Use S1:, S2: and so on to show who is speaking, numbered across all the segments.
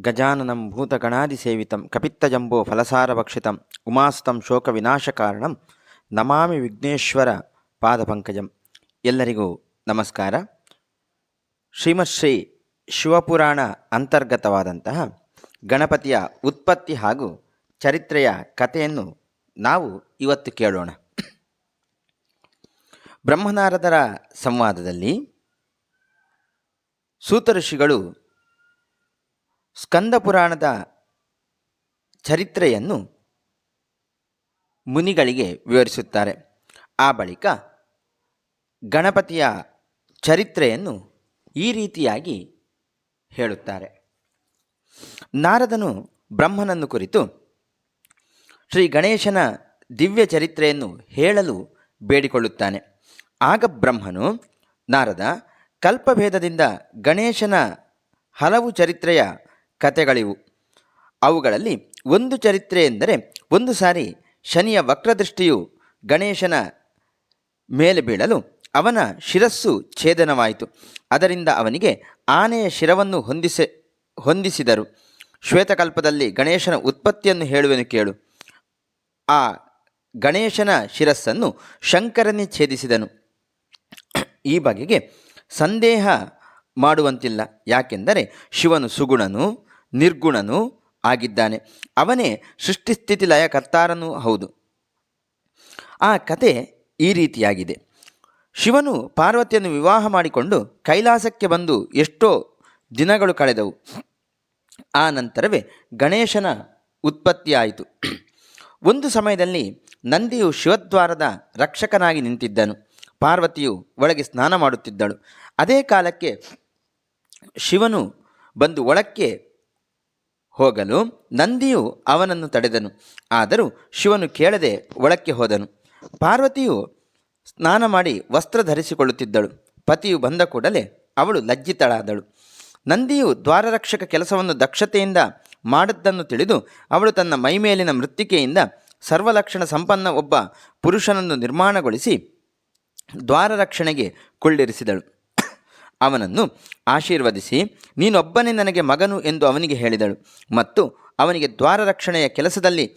S1: ಗಜಾನನಂ ಭೂತಗಣಾದಿಸೇವಿತಂ ಕಪಿತ್ತಜಂಬೋ ಫಲಸಾರಭಕ್ಷಿತಂ ವಿನಾಶ ಶೋಕವಿನಾಶಕಾರಣಂ ನಮಾಮಿ ವಿಘ್ನೇಶ್ವರ ಪಾದಪಂಕಜಂ. ಎಲ್ಲರಿಗೂ ನಮಸ್ಕಾರ. ಶ್ರೀಮತ್ ಶ್ರೀ ಶಿವಪುರಾಣ ಅಂತರ್ಗತವಾದಂತಹ ಗಣಪತಿಯ ಉತ್ಪತ್ತಿ ಹಾಗೂ ಚರಿತ್ರೆಯ ಕಥೆಯನ್ನು ನಾವು ಇವತ್ತು ಕೇಳೋಣ. ಬ್ರಹ್ಮನಾರದರ ಸಂವಾದದಲ್ಲಿ ಸೂತ ಋಷಿಗಳು ಸ್ಕಂದ ಪುರಾಣದ ಚರಿತ್ರೆಯನ್ನು ಮುನಿಗಳಿಗೆ ವಿವರಿಸುತ್ತಾರೆ. ಆ ಬಳಿಕ ಗಣಪತಿಯ ಚರಿತ್ರೆಯನ್ನು ಈ ರೀತಿಯಾಗಿ ಹೇಳುತ್ತಾರೆ. ನಾರದನು ಬ್ರಹ್ಮನನ್ನು ಕುರಿತು ಶ್ರೀ ಗಣೇಶನ ದಿವ್ಯ ಚರಿತ್ರೆಯನ್ನು ಹೇಳಲು ಬೇಡಿಕೊಳ್ಳುತ್ತಾನೆ. ಆಗ ಬ್ರಹ್ಮನು, ನಾರದ ಕಲ್ಪಭೇದದಿಂದ ಗಣೇಶನ ಹಲವು ಚರಿತ್ರೆಯ ಕಥೆಗಳಿವು. ಅವುಗಳಲ್ಲಿ ಒಂದು ಚರಿತ್ರೆ ಎಂದರೆ ಒಂದು ಸಾರಿ ಶನಿಯ ವಕ್ರದೃಷ್ಟಿಯು ಗಣೇಶನ ಮೇಲೆ ಬೀಳಲು ಅವನ ಶಿರಸ್ಸು ಛೇದನವಾಯಿತು. ಅದರಿಂದ ಅವನಿಗೆ ಆನೆಯ ಶಿರವನ್ನು ಹೊಂದಿಸೆ, ಹೊಂದಿಸಿದರು. ಶ್ವೇತಕಲ್ಪದಲ್ಲಿ ಗಣೇಶನ ಉತ್ಪತ್ತಿಯನ್ನು ಹೇಳುವೆನು ಕೇಳು. ಆ ಗಣೇಶನ ಶಿರಸ್ಸನ್ನು ಶಂಕರನೇ ಛೇದಿಸಿದನು. ಈ ಬಗೆಗೆ ಸಂದೇಹ ಮಾಡುವಂತಿಲ್ಲ. ಯಾಕೆಂದರೆ ಶಿವನು ಸುಗುಣನು ನಿರ್ಗುಣನೂ ಆಗಿದ್ದಾನೆ. ಅವನೇ ಸೃಷ್ಟಿಸ್ಥಿತಿ ಲಯ ಕರ್ತಾರನೂ ಹೌದು. ಆ ಕತೆ ಈ ರೀತಿಯಾಗಿದೆ. ಶಿವನು ಪಾರ್ವತಿಯನ್ನು ವಿವಾಹ ಮಾಡಿಕೊಂಡು ಕೈಲಾಸಕ್ಕೆ ಬಂದು ಎಷ್ಟೋ ದಿನಗಳು ಕಳೆದವು. ಆ ನಂತರವೇ ಗಣೇಶನ ಉತ್ಪತ್ತಿಯಾಯಿತು. ಒಂದು ಸಮಯದಲ್ಲಿ ನಂದಿಯು ಶಿವದ್ವಾರದ ರಕ್ಷಕನಾಗಿ ನಿಂತಿದ್ದನು. ಪಾರ್ವತಿಯು ಒಳಗೆ ಸ್ನಾನ ಮಾಡುತ್ತಿದ್ದಳು. ಅದೇ ಕಾಲಕ್ಕೆ ಶಿವನು ಬಂದು ಒಳಕ್ಕೆ ಹೋಗಲು ನಂದಿಯು ಅವನನ್ನು ತಡೆದನು. ಆದರೂ ಶಿವನು ಕೇಳದೆ ಒಳಕ್ಕೆ ಹೋದನು. ಪಾರ್ವತಿಯು ಸ್ನಾನ ಮಾಡಿ ವಸ್ತ್ರ ಧರಿಸಿಕೊಳ್ಳುತ್ತಿದ್ದಳು. ಪತಿಯು ಬಂದ ಕೂಡಲೇ ಅವಳು ಲಜ್ಜಿತಳಾದಳು. ನಂದಿಯು ದ್ವಾರರಕ್ಷಕ ಕೆಲಸವನ್ನು ದಕ್ಷತೆಯಿಂದ ಮಾಡದ್ದನ್ನು ತಿಳಿದು ಅವಳು ತನ್ನ ಮೈಮೇಲಿನ ಮೃತ್ತಿಕೆಯಿಂದ ಸರ್ವಲಕ್ಷಣ ಸಂಪನ್ನ ಒಬ್ಬ ಪುರುಷನನ್ನು ನಿರ್ಮಾಣಗೊಳಿಸಿ ದ್ವಾರರಕ್ಷಣೆಗೆ ಕೊಳ್ಳಿರಿಸಿದಳು. ಅವನನ್ನು ಆಶೀರ್ವದಿಸಿ, ನೀನೊಬ್ಬನೇ ನನಗೆ ಮಗನು ಎಂದು ಅವನಿಗೆ ಹೇಳಿದಳು. ಮತ್ತು ಅವನಿಗೆ ದ್ವಾರ ರಕ್ಷಣೆಯ ಕೆಲಸದಲ್ಲಿ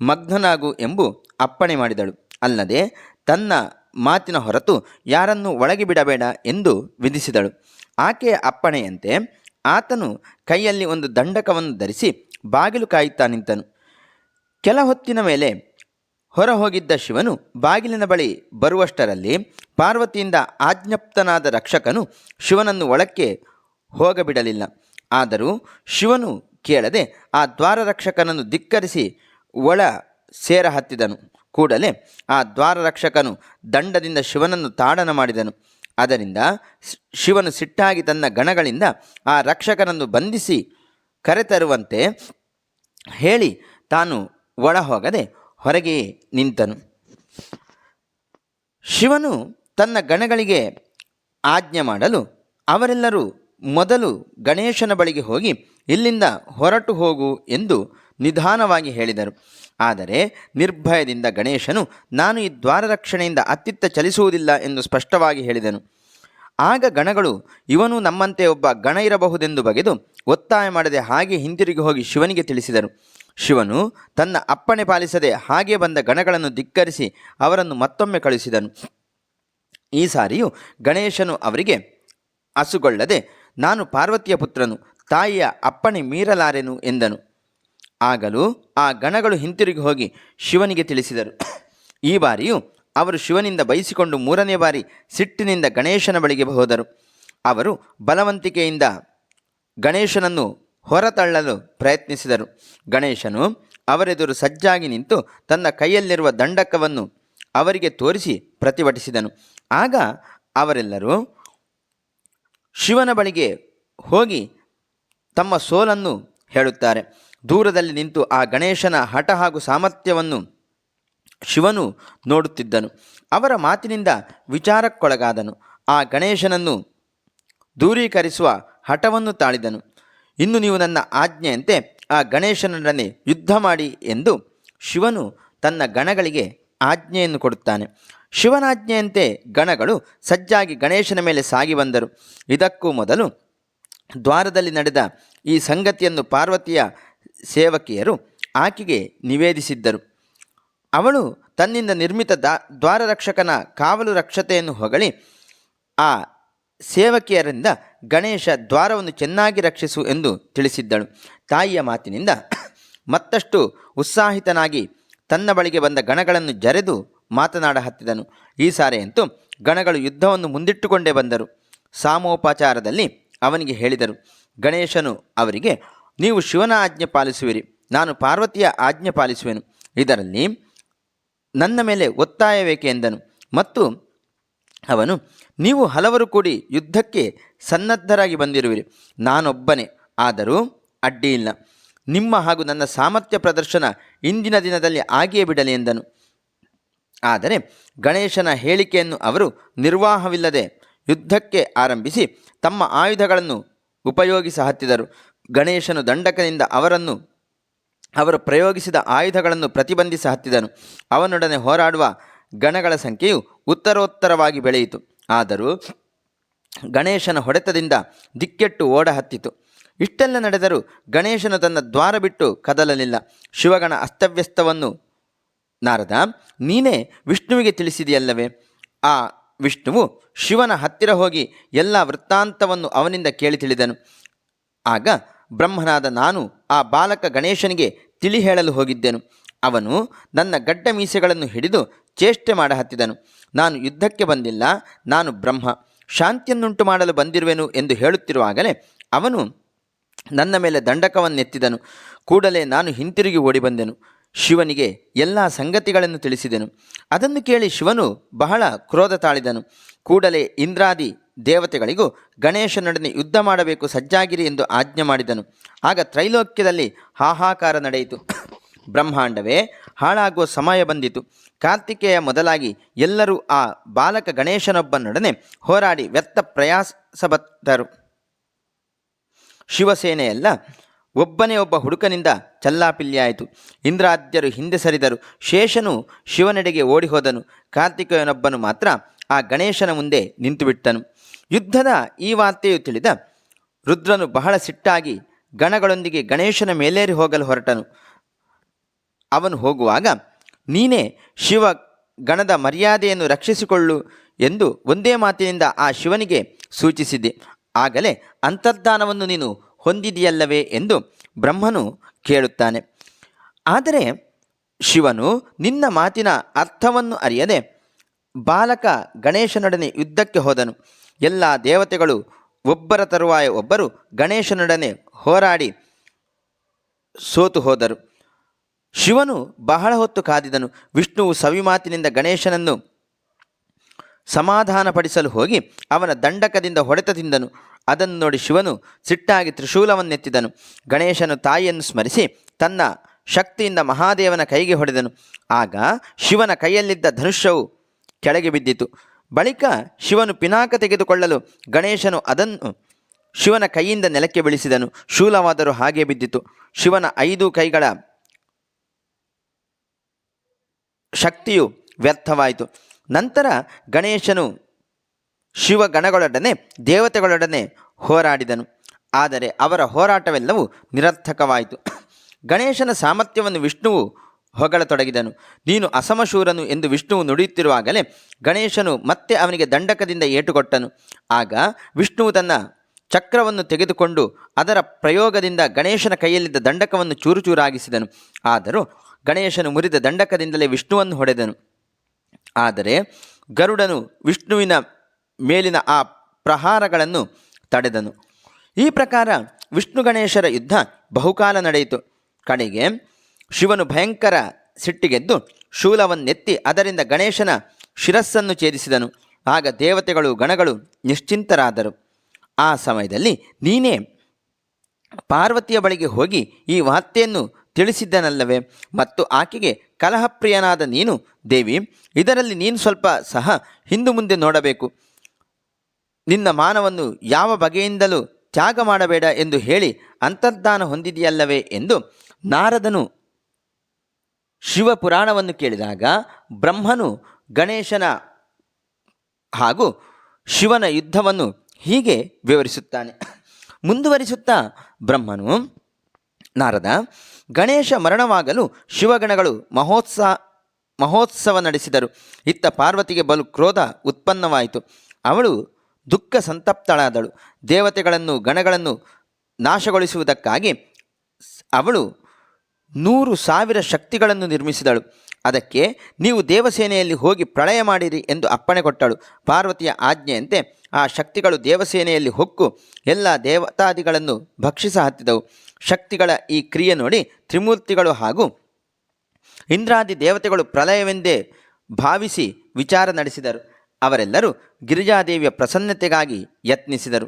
S1: ಮಗ್ನನಾಗು ಎಂಬು ಅಪ್ಪಣೆ ಮಾಡಿದಳು. ಅಲ್ಲದೆ ತನ್ನ ಮಾತಿನ ಹೊರತು ಯಾರನ್ನು ಒಳಗೆ ಬಿಡಬೇಡ ಎಂದು ವಿಧಿಸಿದಳು. ಆಕೆಯ ಅಪ್ಪಣೆಯಂತೆ ಆತನು ಕೈಯಲ್ಲಿ ಒಂದು ದಂಡಕವನ್ನು ಧರಿಸಿ ಬಾಗಿಲು ಕಾಯುತ್ತಾ ನಿಂತನು. ಕೆಲ ಹೊತ್ತಿನ ಮೇಲೆ ಹೊರ ಹೋಗಿದ್ದ ಶಿವನು ಬಾಗಿಲಿನ ಬಳಿ ಬರುವಷ್ಟರಲ್ಲಿ ಪಾರ್ವತಿಯಿಂದ ಆಜ್ಞಪ್ತನಾದ ರಕ್ಷಕನು ಶಿವನನ್ನು ಒಳಕ್ಕೆ ಹೋಗಬಿಡಲಿಲ್ಲ. ಆದರೂ ಶಿವನು ಕೇಳದೆ ಆ ದ್ವಾರರಕ್ಷಕನನ್ನು ಧಿಕ್ಕರಿಸಿ ಒಳ ಸೇರ ಹತ್ತಿದನು ಕೂಡಲೇ ಆ ದ್ವಾರರಕ್ಷಕನು ದಂಡದಿಂದ ಶಿವನನ್ನು ತಾಡನ ಮಾಡಿದನು. ಅದರಿಂದ ಶಿವನು ಸಿಟ್ಟಾಗಿ ತನ್ನ ಗಣಗಳಿಂದ ಆ ರಕ್ಷಕನನ್ನು ಬಂಧಿಸಿ ಕರೆತರುವಂತೆ ಹೇಳಿ ತಾನು ಒಳ ಹೋಗದೆ ಹೊರಗೆಯೇ ನಿಂತನು. ಶಿವನು ತನ್ನ ಗಣಗಳಿಗೆ ಆಜ್ಞೆ ಮಾಡಲು ಅವರೆಲ್ಲರೂ ಮೊದಲು ಗಣೇಶನ ಬಳಿಗೆ ಹೋಗಿ ಇಲ್ಲಿಂದ ಹೊರಟು ಹೋಗು ಎಂದು ನಿಧಾನವಾಗಿ ಹೇಳಿದರು. ಆದರೆ ನಿರ್ಭಯದಿಂದ ಗಣೇಶನು, ನಾನು ಈ ದ್ವಾರ ರಕ್ಷಣೆಯಿಂದ ಅತ್ತಿತ್ತ ಚಲಿಸುವುದಿಲ್ಲ ಎಂದು ಸ್ಪಷ್ಟವಾಗಿ ಹೇಳಿದನು. ಆಗ ಗಣಗಳು, ಇವನು ನಮ್ಮಂತೆ ಒಬ್ಬ ಗಣ ಇರಬಹುದೆಂದು ಬಗೆದು ಒತ್ತಾಯ ಮಾಡದೆ ಹಾಗೆ ಹಿಂತಿರುಗಿ ಹೋಗಿ ಶಿವನಿಗೆ ತಿಳಿಸಿದರು. ಶಿವನು ತನ್ನ ಅಪ್ಪಣೆ ಪಾಲಿಸದೆ ಹಾಗೆ ಬಂದ ಗಣಗಳನ್ನು ಧಿಕ್ಕರಿಸಿ ಅವರನ್ನು ಮತ್ತೊಮ್ಮೆ ಕಳುಹಿಸಿದನು. ಈ ಸಾರಿಯೂ ಗಣೇಶನು ಅವರಿಗೆ ಅಸುಗೊಳ್ಳದೆ ನಾನು ಪಾರ್ವತಿಯ ಪುತ್ರನು, ತಾಯಿಯ ಅಪ್ಪಣೆ ಮೀರಲಾರೆನು ಎಂದನು. ಆಗಲೂ ಆ ಗಣಗಳು ಹಿಂತಿರುಗಿ ಹೋಗಿ ಶಿವನಿಗೆ ತಿಳಿಸಿದರು. ಈ ಬಾರಿಯೂ ಅವರು ಶಿವನಿಂದ ಬಯಸಿಕೊಂಡು ಮೂರನೇ ಬಾರಿ ಸಿಟ್ಟಿನಿಂದ ಗಣೇಶನ ಬಳಿಗೆ ಹೋದರು. ಅವರು ಬಲವಂತಿಕೆಯಿಂದ ಗಣೇಶನನ್ನು ಹೊರತಳ್ಳಲು ಪ್ರಯತ್ನಿಸಿದರು. ಗಣೇಶನು ಅವರೆದುರು ಸಜ್ಜಾಗಿ ನಿಂತು ತನ್ನ ಕೈಯಲ್ಲಿರುವ ದಂಡಕವನ್ನು ಅವರಿಗೆ ತೋರಿಸಿ ಪ್ರತಿಭಟಿಸಿದನು. ಆಗ ಅವರೆಲ್ಲರೂ ಶಿವನ ಬಳಿಗೆ ಹೋಗಿ ತಮ್ಮ ಸೋಲನ್ನು ಹೇಳುತ್ತಾರೆ. ದೂರದಲ್ಲಿ ನಿಂತು ಆ ಗಣೇಶನ ಹಠ ಹಾಗೂ ಸಾಮರ್ಥ್ಯವನ್ನು ಶಿವನು ನೋಡುತ್ತಿದ್ದನು. ಅವರ ಮಾತಿನಿಂದ ವಿಚಾರಕ್ಕೊಳಗಾದನು. ಆ ಗಣೇಶನನ್ನು ದೂರೀಕರಿಸುವ ಹಠವನ್ನು ತಾಳಿದನು. ಇನ್ನು ನೀವು ನನ್ನ ಆಜ್ಞೆಯಂತೆ ಆ ಗಣೇಶನೊಡನೆ ಯುದ್ಧ ಮಾಡಿ ಎಂದು ಶಿವನು ತನ್ನ ಗಣಗಳಿಗೆ ಆಜ್ಞೆಯನ್ನು ಕೊಡುತ್ತಾನೆ. ಶಿವನಾಜ್ಞೆಯಂತೆ ಗಣಗಳು ಸಜ್ಜಾಗಿ ಗಣೇಶನ ಮೇಲೆ ಸಾಗಿ ಬಂದರು. ಇದಕ್ಕೂ ಮೊದಲು ದ್ವಾರದಲ್ಲಿ ನಡೆದ ಈ ಸಂಗತಿಯನ್ನು ಪಾರ್ವತಿಯ ಸೇವಕಿಯರು ಆಕೆಗೆ ನಿವೇದಿಸಿದ್ದರು. ಅವಳು ತನ್ನಿಂದ ನಿರ್ಮಿತ ದಾ ದ್ವಾರರಕ್ಷಕನ ಕಾವಲು ರಕ್ಷತೆಯನ್ನು ಹೊಗಳಿ ಆ ಸೇವಕಿಯರಿಂದ ಗಣೇಶ ದ್ವಾರವನ್ನು ಚೆನ್ನಾಗಿ ರಕ್ಷಿಸು ಎಂದು ತಿಳಿಸಿದ್ದಳು. ತಾಯಿಯ ಮಾತಿನಿಂದ ಮತ್ತಷ್ಟು ಉತ್ಸಾಹಿತನಾಗಿ ತನ್ನ ಬಳಿಗೆ ಬಂದ ಗಣಗಳನ್ನು ಜರೆದು ಮಾತನಾಡ ಹತ್ತಿದನು. ಈ ಸಾರೆಯಂತೂ ಗಣಗಳು ಯುದ್ಧವನ್ನು ಮುಂದಿಟ್ಟುಕೊಂಡೇ ಬಂದರು. ಸಾಮೋಪಚಾರದಲ್ಲಿ ಅವನಿಗೆ ಹೇಳಿದರು, ಗಣೇಶನು ಅವರಿಗೆ, ನೀವು ಶಿವನ ಆಜ್ಞೆ ಪಾಲಿಸುವಿರಿ, ನಾನು ಪಾರ್ವತಿಯ ಆಜ್ಞೆ ಪಾಲಿಸುವೆನು. ಇದರಲ್ಲಿ ನನ್ನ ಮೇಲೆ ಒತ್ತಾಯವೇಕೆ ಎಂದನು. ಮತ್ತು ಅವನು, ನೀವು ಹಲವರು ಕೂಡಿ ಯುದ್ಧಕ್ಕೆ ಸನ್ನದ್ಧರಾಗಿ ಬಂದಿರುವಿರಿ. ನಾನೊಬ್ಬನೇ, ಆದರೂ ಅಡ್ಡಿ ಇಲ್ಲ ನಿಮ್ಮ ಹಾಗೂ ನನ್ನ ಸಾಮರ್ಥ್ಯ ಪ್ರದರ್ಶನ ಇಂದಿನ ದಿನದಲ್ಲಿ ಆಗಿಯೇ ಬಿಡಲಿ ಎಂದನು. ಆದರೆ ಗಣೇಶನ ಹೇಳಿಕೆಯನ್ನು ಅವರು ನಿರ್ವಾಹವಿಲ್ಲದೆ ಯುದ್ಧಕ್ಕೆ ಆರಂಭಿಸಿ ತಮ್ಮ ಆಯುಧಗಳನ್ನು ಉಪಯೋಗಿಸ ಹತ್ತಿದರು. ಗಣೇಶನು ದಂಡಕದಿಂದ ಅವರನ್ನು, ಅವರು ಪ್ರಯೋಗಿಸಿದ ಆಯುಧಗಳನ್ನು ಪ್ರತಿಬಂಧಿಸ ಹತ್ತಿದನು. ಅವನೊಡನೆ ಹೋರಾಡುವ ಗಣಗಳ ಸಂಖ್ಯೆಯು ಉತ್ತರೋತ್ತರವಾಗಿ ಬೆಳೆಯಿತು. ಆದರೂ ಗಣೇಶನ ಹೊಡೆತದಿಂದ ದಿಕ್ಕೆಟ್ಟು ಓಡ ಹತ್ತಿತು. ಇಷ್ಟೆಲ್ಲ ನಡೆದರೂ ಗಣೇಶನು ತನ್ನ ದ್ವಾರ ಬಿಟ್ಟು ಕದಲಲಿಲ್ಲ. ಶಿವಗಣ ಅಸ್ತವ್ಯಸ್ತವನ್ನು ನಾರದ, ನೀನೇ ವಿಷ್ಣುವಿಗೆ ತಿಳಿಸಿದೆಯಲ್ಲವೇ? ಆ ವಿಷ್ಣುವು ಶಿವನ ಹತ್ತಿರ ಹೋಗಿ ಎಲ್ಲ ವೃತ್ತಾಂತವನ್ನು ಅವನಿಂದ ಕೇಳಿ ತಿಳಿದನು. ಆಗ ಬ್ರಹ್ಮನಾದ ನಾನು ಆ ಬಾಲಕ ಗಣೇಶನಿಗೆ ತಿಳಿ ಹೇಳಲು ಹೋಗಿದ್ದೆನು. ಅವನು ನನ್ನ ಗಡ್ಡ ಮೀಸೆಗಳನ್ನು ಹಿಡಿದು ಚೇಷ್ಟೆ ಮಾಡ ಹತ್ತಿದನು ನಾನು ಯುದ್ಧಕ್ಕೆ ಬಂದಿಲ್ಲ, ನಾನು ಬ್ರಹ್ಮ. ಶಾಂತಿಯನ್ನುಂಟು ಮಾಡಲು ಬಂದಿರುವೆನು ಎಂದು ಹೇಳುತ್ತಿರುವಾಗಲೇ ಅವನು ನನ್ನ ಮೇಲೆ ದಂಡಕವನ್ನೆತ್ತಿದನು. ಕೂಡಲೇ ನಾನು ಹಿಂತಿರುಗಿ ಓಡಿ ಬಂದೆನು ಶಿವನಿಗೆ ಎಲ್ಲ ಸಂಗತಿಗಳನ್ನು ತಿಳಿಸಿದೆನು. ಅದನ್ನು ಕೇಳಿ ಶಿವನು ಬಹಳ ಕ್ರೋಧ ತಾಳಿದನು. ಕೂಡಲೇ ಇಂದ್ರಾದಿ ದೇವತೆಗಳಿಗೂ ಗಣೇಶನೊಡನೆ ಯುದ್ಧ ಮಾಡಬೇಕು ಸಜ್ಜಾಗಿರಿ ಎಂದು ಆಜ್ಞೆ ಮಾಡಿದನು. ಆಗ ತ್ರೈಲೋಕ್ಯದಲ್ಲಿ ಹಾಹಾಕಾರ ನಡೆಯಿತು. ಬ್ರಹ್ಮಾಂಡವೇ, ಹಾಳಾಗುವ ಸಮಯ ಬಂದಿತು. ಕಾರ್ತಿಕೇಯ ಮೊದಲಾಗಿ ಎಲ್ಲರೂ ಆ ಬಾಲಕ ಗಣೇಶನೊಬ್ಬನೊಡನೆ ಹೋರಾಡಿ ವ್ಯರ್ಥ ಪ್ರಯಾಸಬತ್ತರು ಶಿವಸೇನೆಯೆಲ್ಲ ಒಬ್ಬನೇ ಒಬ್ಬ ಹುಡುಕನಿಂದ ಚಲ್ಲಾಪಿಲ್ಲಿಯಾಯಿತು. ಇಂದ್ರಾದ್ಯರು ಹಿಂದೆ ಸರಿದರು. ಶೇಷನು ಶಿವನೆಡೆಗೆ ಓಡಿಹೋದನು. ಕಾರ್ತಿಕೇಯನೊಬ್ಬನು ಮಾತ್ರ ಆ ಗಣೇಶನ ಮುಂದೆ ನಿಂತುಬಿಟ್ಟನು. ಯುದ್ಧದ ಈ ವಾರ್ತೆಯು ತಿಳಿದ ರುದ್ರನು ಬಹಳ ಸಿಟ್ಟಾಗಿ ಗಣಗಳೊಂದಿಗೆ ಗಣೇಶನ ಮೇಲೇರಿ ಹೋಗಲು ಹೊರಟನು. ಅವನು ಹೋಗುವಾಗ, ನೀನೇ ಶಿವ ಗಣದ ಮರ್ಯಾದೆಯನ್ನು ರಕ್ಷಿಸಿಕೊಳ್ಳು ಎಂದು ಒಂದೇ ಮಾತಿನಿಂದ ಆ ಶಿವನಿಗೆ ಸೂಚಿಸಿದೆ ಆಗಲೇ ಅಂತರ್ಧಾನವನ್ನು ನೀನು ಹೊಂದಿದೆಯಲ್ಲವೇ ಎಂದು ಬ್ರಹ್ಮನು ಕೇಳುತ್ತಾನೆ. ಆದರೆ ಶಿವನು ನಿನ್ನ ಮಾತಿನ ಅರ್ಥವನ್ನು ಅರಿಯದೆ ಬಾಲಕ ಗಣೇಶನೊಡನೆ ಯುದ್ಧಕ್ಕೆ ಹೋದನು. ಎಲ್ಲ ದೇವತೆಗಳು ಒಬ್ಬರ ತರುವಾಯ ಒಬ್ಬರು ಗಣೇಶನೊಡನೆ ಹೋರಾಡಿ ಸೋತು ಹೋದರು ಶಿವನು ಬಹಳ ಹೊತ್ತು ಕಾದಿದನು. ವಿಷ್ಣುವು ಸವಿಮಾತಿನಿಂದ ಗಣೇಶನನ್ನು ಸಮಾಧಾನಪಡಿಸಲು ಹೋಗಿ ಅವನ ದಂಡಕದಿಂದ ಹೊಡೆತ ತಿಂದನು. ಅದನ್ನು ನೋಡಿ ಶಿವನು ಸಿಟ್ಟಾಗಿ ತ್ರಿಶೂಲವನ್ನೆತ್ತಿದನು. ಗಣೇಶನು ತಾಯಿಯನ್ನು ಸ್ಮರಿಸಿ ತನ್ನ ಶಕ್ತಿಯಿಂದ ಮಹಾದೇವನ ಕೈಗೆ ಹೊಡೆದನು. ಆಗ ಶಿವನ ಕೈಯಲ್ಲಿದ್ದ ಧನುಷ್ಯವು ಕೆಳಗೆ ಬಿದ್ದಿತು. ಬಳಿಕ ಶಿವನು ಪಿನಾಕ ತೆಗೆದುಕೊಳ್ಳಲು ಗಣೇಶನು ಅದನ್ನು ಶಿವನ ಕೈಯಿಂದ ನೆಲಕ್ಕೆ ಬೀಳಿಸಿದನು. ಶೂಲವಾದರೂ ಹಾಗೆ ಬಿದ್ದಿತು. ಶಿವನ ಐದು ಕೈಗಳ ಶಕ್ತಿಯು ವ್ಯರ್ಥವಾಯಿತು. ನಂತರ ಗಣೇಶನು ಶಿವಗಣಗಳೊಡನೆ ದೇವತೆಗಳೊಡನೆ ಹೋರಾಡಿದನು. ಆದರೆ ಅವರ ಹೋರಾಟವೆಲ್ಲವೂ ನಿರರ್ಥಕವಾಯಿತು. ಗಣೇಶನ ಸಾಮರ್ಥ್ಯವನ್ನು ವಿಷ್ಣುವು ಹೊಗಳತೊಡಗಿದನು. ನೀನು ಅಸಮಶೂರನು ಎಂದು ವಿಷ್ಣುವು ನುಡಿಯುತ್ತಿರುವಾಗಲೇ ಗಣೇಶನು ಮತ್ತೆ ಅವನಿಗೆ ದಂಡಕದಿಂದ ಏಟುಕೊಟ್ಟನು. ಆಗ ವಿಷ್ಣುವು ತನ್ನ ಚಕ್ರವನ್ನು ತೆಗೆದುಕೊಂಡು ಅದರ ಪ್ರಯೋಗದಿಂದ ಗಣೇಶನ ಕೈಯಲ್ಲಿದ್ದ ದಂಡಕವನ್ನು ಚೂರುಚೂರಾಗಿಸಿದನು. ಆದರೂ ಗಣೇಶನು ಮುರಿದ ದಂಡಕದಿಂದಲೇ ವಿಷ್ಣುವನ್ನು ಹೊಡೆದನು. ಆದರೆ ಗರುಡನು ವಿಷ್ಣುವಿನ ಮೇಲಿನ ಆ ಪ್ರಹಾರಗಳನ್ನು ತಡೆದನು. ಈ ಪ್ರಕಾರ ವಿಷ್ಣು ಗಣೇಶರ ಯುದ್ಧ ಬಹುಕಾಲ ನಡೆಯಿತು. ಕಡೆಗೆ ಶಿವನು ಭಯಂಕರ ಸಿಟ್ಟಿಗೆದ್ದು ಶೂಲವನ್ನೆತ್ತಿ ಅದರಿಂದ ಗಣೇಶನ ಶಿರಸ್ಸನ್ನು ಛೇದಿಸಿದನು. ಆಗ ದೇವತೆಗಳು, ಗಣಗಳು ನಿಶ್ಚಿಂತರಾದರು. ಆ ಸಮಯದಲ್ಲಿ ನೀನೇ ಪಾರ್ವತಿಯ ಬಳಿಗೆ ಹೋಗಿ ಈ ವಾರ್ತೆಯನ್ನು ತಿಳಿಸಿದ್ದನಲ್ಲವೇ? ಮತ್ತು ಆಕೆಗೆ ಕಲಹಪ್ರಿಯನಾದ ನೀನು, ದೇವಿ, ಇದರಲ್ಲಿ ನೀನು ಸ್ವಲ್ಪ ಸಹ ಹಿಂದು ಮುಂದೆ ನೋಡಬೇಕು. ನಿನ್ನ ಮಾನವನ್ನು ಯಾವ ಬಗೆಯಿಂದಲೂ ತ್ಯಾಗ ಮಾಡಬೇಡ ಎಂದು ಹೇಳಿ ಅಂತರ್ಧಾನ ಹೊಂದಿದೆಯಲ್ಲವೇ ಎಂದು ನಾರದನು ಶಿವಪುರಾಣವನ್ನು ಕೇಳಿದಾಗ ಬ್ರಹ್ಮನು ಗಣೇಶನ ಹಾಗೂ ಶಿವನ ಯುದ್ಧವನ್ನು ಹೀಗೆ ವಿವರಿಸುತ್ತಾನೆ. ಮುಂದುವರಿಸುತ್ತಾ ಬ್ರಹ್ಮನು, ನಾರದ ಗಣೇಶ ಮರಣವಾಗಲು ಶಿವಗಣಗಳು ಮಹೋತ್ಸವ ಮಹೋತ್ಸವ ನಡೆಸಿದರು. ಇತ್ತ ಪಾರ್ವತಿಗೆ ಬಲು ಕ್ರೋಧ ಉತ್ಪನ್ನವಾಯಿತು. ಅವಳು ದುಃಖ ಸಂತಪ್ತಳಾದಳು. ದೇವತೆಗಳನ್ನು, ಗಣಗಳನ್ನು ನಾಶಗೊಳಿಸುವುದಕ್ಕಾಗಿ ಅವಳು ನೂರು ಸಾವಿರ ಶಕ್ತಿಗಳನ್ನು ನಿರ್ಮಿಸಿದಳು. ಅದಕ್ಕೆ ನೀವು ದೇವಸೇನೆಯಲ್ಲಿ ಹೋಗಿ ಪ್ರಳಯ ಮಾಡಿರಿ ಎಂದು ಅಪ್ಪಣೆ ಕೊಟ್ಟಳು. ಪಾರ್ವತಿಯ ಆಜ್ಞೆಯಂತೆ ಆ ಶಕ್ತಿಗಳು ದೇವಸೇನೆಯಲ್ಲಿ ಹೊಕ್ಕು, ಎಲ್ಲ ದೇವತಾದಿಗಳನ್ನು ಭಕ್ಷಿಸ ಹತ್ತಿದವು. ಶಕ್ತಿಗಳ ಈ ಕ್ರಿಯೆ ನೋಡಿ ತ್ರಿಮೂರ್ತಿಗಳು ಹಾಗೂ ಇಂದ್ರಾದಿ ದೇವತೆಗಳು ಪ್ರಲಯವೆಂದೇ ಭಾವಿಸಿ ವಿಚಾರ ನಡೆಸಿದರು. ಅವರೆಲ್ಲರೂ ಗಿರಿಜಾದೇವಿಯ ಪ್ರಸನ್ನತೆಗಾಗಿ ಯತ್ನಿಸಿದರು.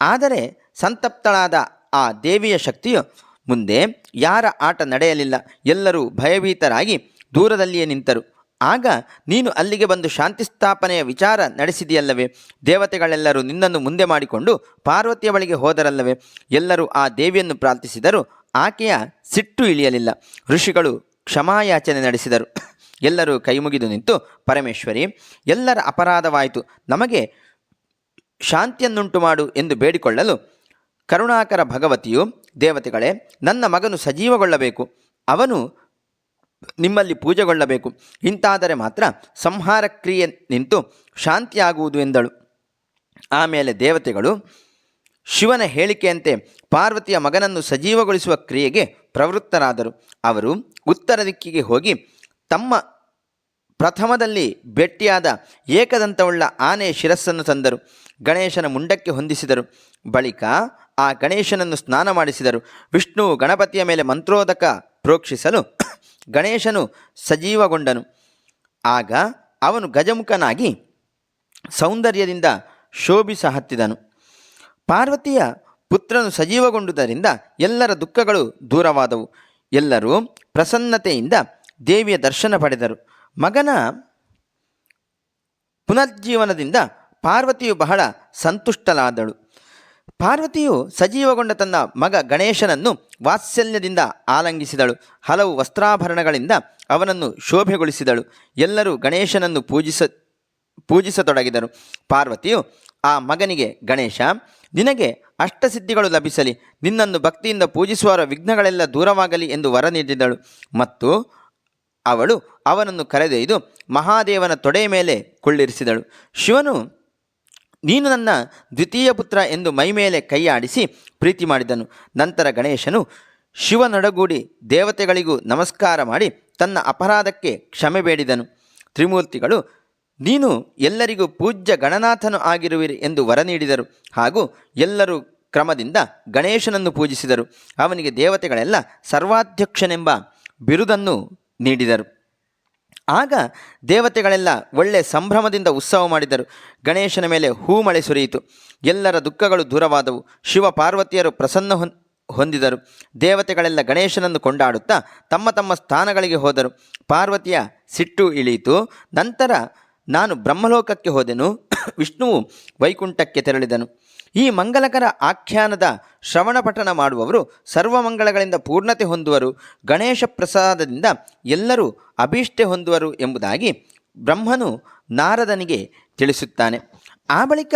S1: ಆದರೆ ಸಂತಪ್ತಳಾದ ಆ ದೇವಿಯ ಶಕ್ತಿಯು ಮುಂದೆ ಯಾರ ಆಟ ನಡೆಯಲಿಲ್ಲ. ಎಲ್ಲರೂ ಭಯಭೀತರಾಗಿ ದೂರದಲ್ಲಿಯೇ ನಿಂತರು. ಆಗ ನೀನು ಅಲ್ಲಿಗೆ ಬಂದು ಶಾಂತಿ ಸ್ಥಾಪನೆಯ ವಿಚಾರ ನಡೆಸಿದೆಯಲ್ಲವೇ? ದೇವತೆಗಳೆಲ್ಲರೂ ನಿನ್ನನ್ನು ಮುಂದೆ ಮಾಡಿಕೊಂಡು ಪಾರ್ವತಿಯ ಬಳಿಗೆ ಹೋದರಲ್ಲವೇ? ಎಲ್ಲರೂ ಆ ದೇವಿಯನ್ನು ಪ್ರಾರ್ಥಿಸಿದರು ಆಕೆಯ ಸಿಟ್ಟು ಇಳಿಯಲಿಲ್ಲ. ಋಷಿಗಳು ಕ್ಷಮಾಯಾಚನೆ ನಡೆಸಿದರು. ಎಲ್ಲರೂ ಕೈಮುಗಿದು ನಿಂತು, ಪರಮೇಶ್ವರಿ, ಎಲ್ಲರ ಅಪರಾಧವಾಯಿತು. ನಮಗೆ ಶಾಂತಿಯನ್ನುಂಟು ಮಾಡು ಎಂದು ಬೇಡಿಕೊಳ್ಳಲು ಕರುಣಾಕರ ಭಗವತಿಯು, ದೇವತೆಗಳೇ, ನನ್ನ ಮಗನು ಸಜೀವಗೊಳ್ಳಬೇಕು. ಅವನು ನಿಮ್ಮಲ್ಲಿ ಪೂಜೆಗೊಳ್ಳಬೇಕು. ಇಂತಾದರೆ ಮಾತ್ರ ಸಂಹಾರ ಕ್ರಿಯೆ ನಿಂತು ಶಾಂತಿಯಾಗುವುದು ಎಂದಳು. ಆಮೇಲೆ ದೇವತೆಗಳು ಶಿವನ ಹೇಳಿಕೆಯಂತೆ ಪಾರ್ವತಿಯ ಮಗನನ್ನು ಸಜೀವಗೊಳಿಸುವ ಕ್ರಿಯೆಗೆ ಪ್ರವೃತ್ತರಾದರು. ಅವರು ಉತ್ತರ ದಿಕ್ಕಿಗೆ ಹೋಗಿ ತಮ್ಮ ಪ್ರಥಮದಲ್ಲಿ ಭೆಟ್ಟಿಯಾದ ಏಕದಂತವುಳ್ಳ ಆನೆಯ ಶಿರಸ್ಸನ್ನು ತಂದರು. ಗಣೇಶನ ಮುಂಡಕ್ಕೆ ಹೊಂದಿಸಿದರು. ಬಳಿಕ ಆ ಗಣೇಶನನ್ನು ಸ್ನಾನ ಮಾಡಿಸಿದರು. ವಿಷ್ಣು ಗಣಪತಿಯ ಮೇಲೆ ಮಂತ್ರೋದಕ ಪ್ರೋಕ್ಷಿಸಲು ಗಣೇಶನು ಸಜೀವಗೊಂಡನು. ಆಗ ಅವನು ಗಜಮುಖನಾಗಿ ಸೌಂದರ್ಯದಿಂದ ಶೋಭಿಸ ಹತ್ತಿದನು. ಪಾರ್ವತಿಯ ಪುತ್ರನು ಸಜೀವಗೊಂಡುದರಿಂದ ಎಲ್ಲರ ದುಃಖಗಳು ದೂರವಾದವು. ಎಲ್ಲರೂ ಪ್ರಸನ್ನತೆಯಿಂದ ದೇವಿಯ ದರ್ಶನ ಪಡೆದರು. ಮಗನ ಪುನರ್ಜೀವನದಿಂದ ಪಾರ್ವತಿಯು ಬಹಳ ಸಂತುಷ್ಟಳಾದಳು. ಪಾರ್ವತಿಯು ಸಜೀವಗೊಂಡ ತನ್ನ ಮಗ ಗಣೇಶನನ್ನು ವಾತ್ಸಲ್ಯದಿಂದ ಆಲಂಗಿಸಿದಳು. ಹಲವು ವಸ್ತ್ರಾಭರಣಗಳಿಂದ ಅವನನ್ನು ಶೋಭೆಗೊಳಿಸಿದಳು. ಎಲ್ಲರೂ ಗಣೇಶನನ್ನು ಪೂಜಿಸ, ಪೂಜಿಸತೊಡಗಿದರು. ಪಾರ್ವತಿಯು, ಆ ಮಗನಿಗೆ ಗಣೇಶ, ನಿನಗೆ ಅಷ್ಟಸಿದ್ಧಿಗಳು ಲಭಿಸಲಿ. ನಿನ್ನನ್ನು ಭಕ್ತಿಯಿಂದ ಪೂಜಿಸುವವರ ವಿಘ್ನಗಳೆಲ್ಲ ದೂರವಾಗಲಿ ಎಂದು ವರ ನೀಡಿದಳು. ಮತ್ತು ಅವಳು ಅವನನ್ನು ಕರೆದೊಯ್ದು ಮಹಾದೇವನ ತೊಡೆಯ ಮೇಲೆ ಕುಳ್ಳಿರಿಸಿದಳು. ಶಿವನು ನೀನು ನನ್ನ ದ್ವಿತೀಯ ಪುತ್ರ ಎಂದು ಮೈಮೇಲೆ ಕೈಯಾಡಿಸಿ ಪ್ರೀತಿ ಮಾಡಿದನು. ನಂತರ ಗಣೇಶನು ಶಿವನೊಡಗೂಡಿ ದೇವತೆಗಳಿಗೂ ನಮಸ್ಕಾರ ಮಾಡಿ ತನ್ನ ಅಪರಾಧಕ್ಕೆ ಕ್ಷಮೆ ಬೇಡಿದನು. ತ್ರಿಮೂರ್ತಿಗಳು, ನೀನು ಎಲ್ಲರಿಗೂ ಪೂಜ್ಯ ಗಣನಾಥನು ಆಗಿರುವಿರಿ ಎಂದು ವರ ನೀಡಿದರು. ಹಾಗೂ ಎಲ್ಲರೂ ಕ್ರಮದಿಂದ ಗಣೇಶನನ್ನು ಪೂಜಿಸಿದರು. ಅವನಿಗೆ ದೇವತೆಗಳೆಲ್ಲ ಸರ್ವಾಧ್ಯಕ್ಷನೆಂಬ ಬಿರುದನ್ನು ನೀಡಿದರು. ಆಗ ದೇವತೆಗಳೆಲ್ಲ ಒಳ್ಳೆ ಸಂಭ್ರಮದಿಂದ ಉತ್ಸವ ಮಾಡಿದರು. ಗಣೇಶನ ಮೇಲೆ ಹೂ ಮಳೆ ಸುರಿಯಿತು. ಎಲ್ಲರ ದುಃಖಗಳು ದೂರವಾದವು. ಶಿವ ಪಾರ್ವತಿಯರು ಪ್ರಸನ್ನ ಹೊಂದಿದರು. ದೇವತೆಗಳೆಲ್ಲ ಗಣೇಶನನ್ನು ಕೊಂಡಾಡುತ್ತಾ ತಮ್ಮ ತಮ್ಮ ಸ್ಥಾನಗಳಿಗೆ ಹೋದರು. ಪಾರ್ವತಿಯ ಸಿಟ್ಟು ಇಳಿಯಿತು. ನಂತರ ನಾನು ಬ್ರಹ್ಮಲೋಕಕ್ಕೆ ಹೋದೆನು. ವಿಷ್ಣುವು ವೈಕುಂಠಕ್ಕೆ ತೆರಳಿದನು. ಈ ಮಂಗಲಕರ ಆಖ್ಯಾನದ ಶ್ರವಣ ಪಠಣ ಮಾಡುವವರು ಸರ್ವಮಂಗಳಗಳಿಂದ ಪೂರ್ಣತೆ ಹೊಂದುವರು, ಗಣೇಶ ಪ್ರಸಾದದಿಂದ ಎಲ್ಲರೂ ಅಭೀಷ್ಟೆ ಹೊಂದುವರು ಎಂಬುದಾಗಿ ಬ್ರಹ್ಮನು ನಾರದನಿಗೆ ತಿಳಿಸುತ್ತಾನೆ. ಆ ಬಳಿಕ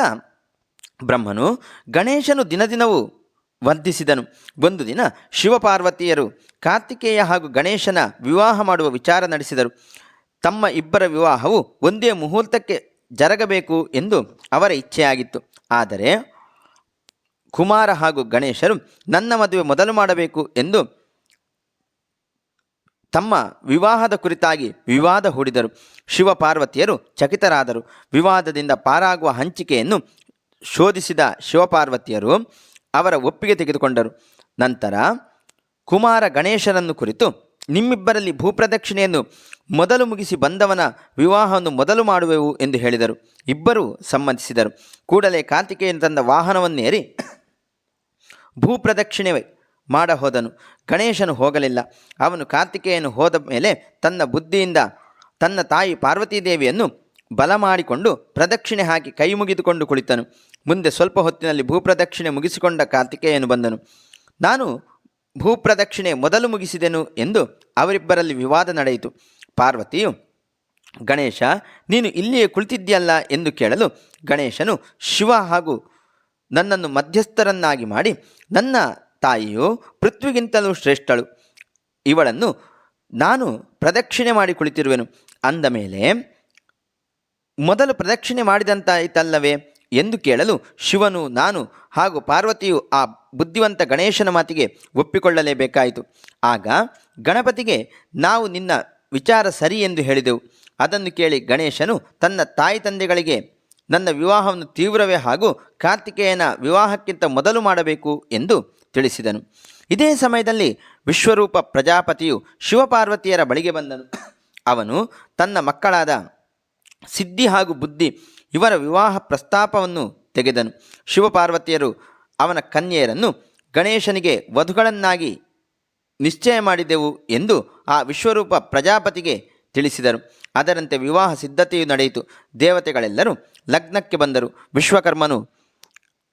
S1: ಬ್ರಹ್ಮನು ಗಣೇಶನು ದಿನದಿನವೂ ವರ್ಧಿಸಿದನು. ಒಂದು ದಿನ ಶಿವಪಾರ್ವತಿಯರು ಕಾರ್ತಿಕೇಯ ಹಾಗೂ ಗಣೇಶನ ವಿವಾಹ ಮಾಡುವ ವಿಚಾರ ನಡೆಸಿದರು. ತಮ್ಮ ಇಬ್ಬರ ವಿವಾಹವು ಒಂದೇ ಮುಹೂರ್ತಕ್ಕೆ ಜರಗಬೇಕು ಎಂದು ಅವರ ಇಚ್ಛೆಯಾಗಿತ್ತು. ಆದರೆ ಕುಮಾರ ಹಾಗೂ ಗಣೇಶರು ನನ್ನ ಮದುವೆ ಮೊದಲು ಮಾಡಬೇಕು ಎಂದು ತಮ್ಮ ವಿವಾಹದ ಕುರಿತಾಗಿ ವಿವಾದ ಹೂಡಿದರು. ಶಿವಪಾರ್ವತಿಯರು ಚಕಿತರಾದರು. ವಿವಾದದಿಂದ ಪಾರಾಗುವ ಹಂಚಿಕೆಯನ್ನು ಶೋಧಿಸಿದ ಶಿವಪಾರ್ವತಿಯರು ಅವರ ಒಪ್ಪಿಗೆ ತೆಗೆದುಕೊಂಡರು. ನಂತರ ಕುಮಾರ ಗಣೇಶರನ್ನು ಕುರಿತು ನಿಮ್ಮಿಬ್ಬರಲ್ಲಿ ಭೂಪ್ರದಕ್ಷಿಣೆಯನ್ನು ಮೊದಲು ಮುಗಿಸಿ ಬಂದವನ ವಿವಾಹವನ್ನು ಮೊದಲು ಮಾಡುವೆವು ಎಂದು ಹೇಳಿದರು. ಇಬ್ಬರೂ ಸಮ್ಮತಿಸಿದರು. ಕೂಡಲೇ ಕಾರ್ತಿಕೇಯನು ತಂದ ವಾಹನವನ್ನೇರಿ ಭೂಪ್ರದಕ್ಷಿಣೆ ಮಾಡ ಹೋದನು ಗಣೇಶನು ಹೋಗಲಿಲ್ಲ. ಅವನು ಕಾರ್ತಿಕೇಯನು ಹೋದ ಮೇಲೆ ತನ್ನ ಬುದ್ಧಿಯಿಂದ ತನ್ನ ತಾಯಿ ಪಾರ್ವತೀದೇವಿಯನ್ನು ಬಲ ಮಾಡಿಕೊಂಡು ಪ್ರದಕ್ಷಿಣೆ ಹಾಕಿ ಕೈ ಮುಗಿದುಕೊಂಡು ಕುಳಿತನು. ಮುಂದೆ ಸ್ವಲ್ಪ ಹೊತ್ತಿನಲ್ಲಿ ಭೂಪ್ರದಕ್ಷಿಣೆ ಮುಗಿಸಿಕೊಂಡ ಕಾರ್ತಿಕೇಯನು ಬಂದನು. ನಾನು ಭೂಪ್ರದಕ್ಷಿಣೆ ಮೊದಲು ಮುಗಿಸಿದೆನು ಎಂದು ಅವರಿಬ್ಬರಲ್ಲಿ ವಿವಾದ ನಡೆಯಿತು. ಪಾರ್ವತಿಯು, ಗಣೇಶ, ನೀನು ಇಲ್ಲಿಯೇ ಕುಳಿತಿದ್ದೀಯಲ್ಲ? ಎಂದು ಕೇಳಲು ಗಣೇಶನು, ಶಿವ ಹಾಗೂ ನನ್ನನ್ನು ಮಧ್ಯಸ್ಥರನ್ನಾಗಿ ಮಾಡಿ ನನ್ನ ತಾಯಿಯು ಪೃಥ್ವಿಗಿಂತಲೂ ಶ್ರೇಷ್ಠಳು. ಇವಳನ್ನು ನಾನು ಪ್ರದಕ್ಷಿಣೆ ಮಾಡಿ ಕುಳಿತಿರುವೆನು. ಅಂದ ಮೇಲೆ, ಮೊದಲು ಪ್ರದಕ್ಷಿಣೆ ಮಾಡಿದಂತಾಯಿತಲ್ಲವೇ? ಎಂದು ಕೇಳಲು ಶಿವನು, ನಾನು ಹಾಗೂ ಪಾರ್ವತಿಯು ಆ ಬುದ್ಧಿವಂತ ಗಣೇಶನ ಮಾತಿಗೆ ಒಪ್ಪಿಕೊಳ್ಳಲೇಬೇಕಾಯಿತು. ಆಗ ಗಣಪತಿಗೆ, ನಾವು ನಿನ್ನ ವಿಚಾರ ಸರಿ ಎಂದು ಹೇಳಿದೆವು. ಅದನ್ನು ಕೇಳಿ ಗಣೇಶನು ತನ್ನ ತಾಯಿ ತಂದೆಗಳಿಗೆ, ನನ್ನ ವಿವಾಹವನ್ನು ತೀವ್ರವೇ ಹಾಗೂ ಕಾರ್ತಿಕೇಯನ ವಿವಾಹಕ್ಕಿಂತ ಮೊದಲು ಮಾಡಬೇಕು ಎಂದು ತಿಳಿಸಿದನು. ಇದೇ ಸಮಯದಲ್ಲಿ ವಿಶ್ವರೂಪ ಪ್ರಜಾಪತಿಯು ಶಿವಪಾರ್ವತಿಯರ ಬಳಿಗೆ ಬಂದನು. ಅವನು ತನ್ನ ಮಕ್ಕಳಾದ ಸಿದ್ಧಿ ಹಾಗೂ ಬುದ್ಧಿ ಇವರ ವಿವಾಹ ಪ್ರಸ್ತಾಪವನ್ನು ತೆಗೆದನು. ಶಿವಪಾರ್ವತಿಯರು ಅವನ ಕನ್ಯೆಯರನ್ನು ಗಣೇಶನಿಗೆ ವಧುಗಳನ್ನಾಗಿ ನಿಶ್ಚಯ ಮಾಡಿದೆವು ಎಂದು ಆ ವಿಶ್ವರೂಪ ಪ್ರಜಾಪತಿಗೆ ತಿಳಿಸಿದರು. ಅದರಂತೆ ವಿವಾಹ ಸಿದ್ಧತೆಯು ನಡೆಯಿತು. ದೇವತೆಗಳೆಲ್ಲರೂ ಲಗ್ನಕ್ಕೆ ಬಂದರು. ವಿಶ್ವಕರ್ಮನು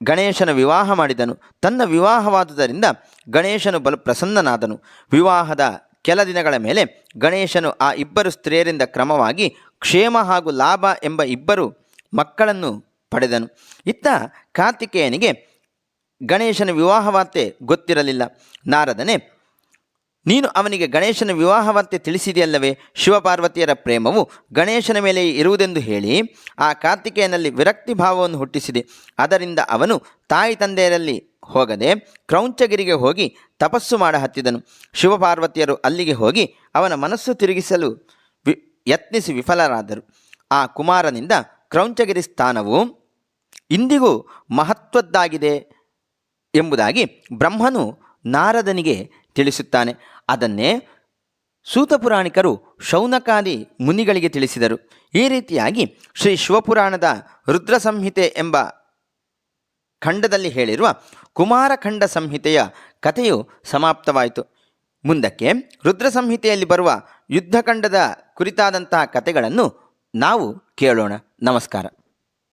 S1: ಗಣೇಶನ ವಿವಾಹ ಮಾಡಿದನು. ತನ್ನ ವಿವಾಹವಾದುದರಿಂದ ಗಣೇಶನು ಬಲು ಪ್ರಸನ್ನನಾದನು ವಿವಾಹದ ಕೆಲ ದಿನಗಳ ಮೇಲೆ ಗಣೇಶನು ಆ ಇಬ್ಬರು ಸ್ತ್ರೀಯರಿಂದ ಕ್ರಮವಾಗಿ ಕ್ಷೇಮ ಹಾಗೂ ಲಾಭ ಎಂಬ ಇಬ್ಬರು ಮಕ್ಕಳನ್ನು ಪಡೆದನು. ಇತ್ತ ಕಾರ್ತಿಕೇಯನಿಗೆ ಗಣೇಶನ ವಿವಾಹವಾರ್ತೆ ಗೊತ್ತಿರಲಿಲ್ಲ. ನಾರದನೆ, ನೀನು ಅವನಿಗೆ ಗಣೇಶನ ವಿವಾಹವಾರ್ತೆ ತಿಳಿಸಿದೆಯಲ್ಲವೇ? ಶಿವಪಾರ್ವತಿಯರ ಪ್ರೇಮವು ಗಣೇಶನ ಮೇಲೆ ಇರುವುದೆಂದು ಹೇಳಿ ಆ ಕಾರ್ತಿಕೇಯನಲ್ಲಿ ವಿರಕ್ತಿ ಭಾವವನ್ನು ಹುಟ್ಟಿಸಿದೆ. ಅದರಿಂದ ಅವನು ತಾಯಿ ತಂದೆಯರಲ್ಲಿ ಹೋಗದೆ ಕ್ರೌಂಚಗಿರಿಗೆ ಹೋಗಿ ತಪಸ್ಸು ಮಾಡ ಹತ್ತಿದನು ಶಿವಪಾರ್ವತಿಯರು ಅಲ್ಲಿಗೆ ಹೋಗಿ ಅವನ ಮನಸ್ಸು ತಿರುಗಿಸಲು ವಿ, ಯತ್ನಿಸಿ ವಿಫಲರಾದರು. ಆ ಕುಮಾರನಿಂದ ಕ್ರೌಂಚಗಿರಿ ಸ್ಥಾನವು ಇಂದಿಗೂ ಮಹತ್ವದ್ದಾಗಿದೆ ಎಂಬುದಾಗಿ ಬ್ರಹ್ಮನು ನಾರದನಿಗೆ ತಿಳಿಸುತ್ತಾನೆ. ಅದನ್ನೇ ಸೂತಪುರಾಣಿಕರು ಶೌನಕಾದಿ ಮುನಿಗಳಿಗೆ ತಿಳಿಸಿದರು. ಈ ರೀತಿಯಾಗಿ ಶ್ರೀ ಶಿವಪುರಾಣದ ರುದ್ರ ಸಂಹಿತೆ ಎಂಬ ಖಂಡದಲ್ಲಿ ಹೇಳಿರುವ ಕುಮಾರಖಂಡ ಸಂಹಿತೆಯ ಕಥೆಯು ಸಮಾಪ್ತವಾಯಿತು. ಮುಂದಕ್ಕೆ ರುದ್ರ ಸಂಹಿತೆಯಲ್ಲಿ ಬರುವ ಯುದ್ಧಖಂಡದ ಕುರಿತಾದಂತಹ ಕಥೆಗಳನ್ನು ನಾವು ಕೇಳೋಣ. ನಮಸ್ಕಾರ.